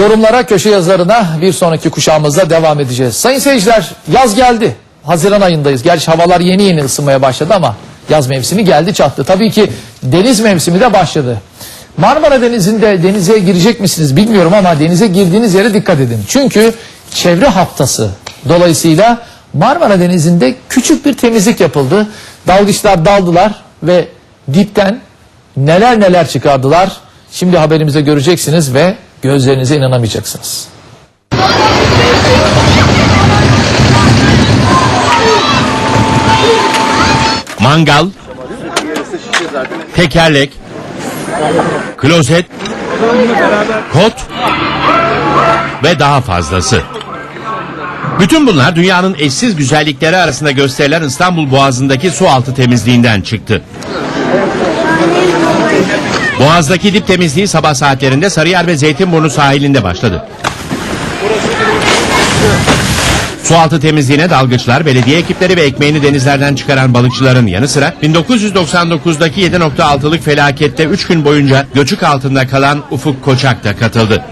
Yorumlara, köşe yazarına bir sonraki kuşağımızda devam edeceğiz. Sayın seyirciler yaz geldi. Haziran ayındayız. Gerçi havalar yeni yeni ısınmaya başladı ama yaz mevsimi geldi çattı. Tabii ki deniz mevsimi de başladı. Marmara Denizi'nde denize girecek misiniz bilmiyorum ama denize girdiğiniz yere dikkat edin. Çünkü çevre haftası dolayısıyla Marmara Denizi'nde küçük bir temizlik yapıldı. Dalgıçlar daldılar ve dipten neler neler çıkardılar. Şimdi haberimize göreceksiniz ve gözlerinize inanamayacaksınız. mangal, tekerlek, klozet, kot ve daha fazlası. Bütün bunlar dünyanın eşsiz güzellikleri arasında gösterilen İstanbul Boğazı'ndaki su altı temizliğinden çıktı. Boğaz'daki dip temizliği sabah saatlerinde Sarıyer ve Zeytinburnu sahilinde başladı. Sualtı temizliğine dalgıçlar, belediye ekipleri ve ekmeğini denizlerden çıkaran balıkçıların yanı sıra 1999'daki 7.6'lık felakette 3 gün boyunca göçük altında kalan Ufuk Koçak da katıldı.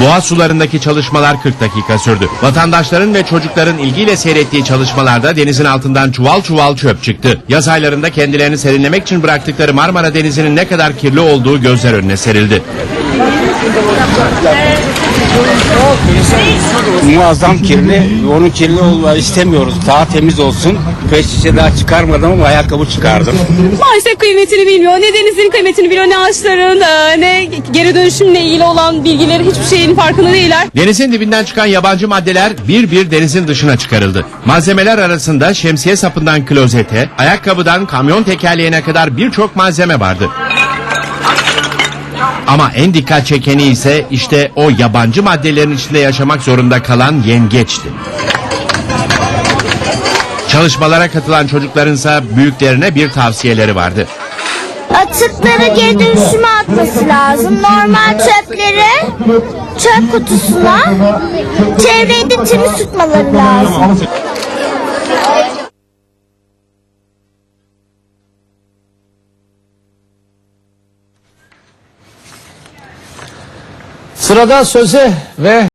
Boğaz sularındaki çalışmalar 40 dakika sürdü. Vatandaşların ve çocukların ilgiyle seyrettiği çalışmalarda denizin altından çuval çuval çöp çıktı. Yaz aylarında kendilerini serinlemek için bıraktıkları Marmara Denizi'nin ne kadar kirli olduğu gözler önüne serildi. Muazzam kirli. Onun kirli olmayı istemiyoruz. Daha temiz olsun. Peş şişe daha çıkarmadım ama ayakkabı çıkardım. Maalesef kıymetini bilmiyor. Ne denizin kıymetini biliyor, ne ağaçların, e, ne geri dönüşümle ilgili olan bilgileri hiçbir şeyin farkında değiller. Denizin dibinden çıkan yabancı maddeler bir bir denizin dışına çıkarıldı. Malzemeler arasında şemsiye sapından klozete, ayakkabıdan kamyon tekerleğine kadar birçok malzeme vardı. Ama en dikkat çekeni ise işte o yabancı maddelerin içinde yaşamak zorunda kalan yengeçti. Çalışmalara katılan çocuklarınsa büyüklerine bir tavsiyeleri vardı. atıkları geri dönüşüme atması lazım. Normal çöpleri çöp kutusuna çevreyi de temiz tutmaları lazım. Sırada söze ve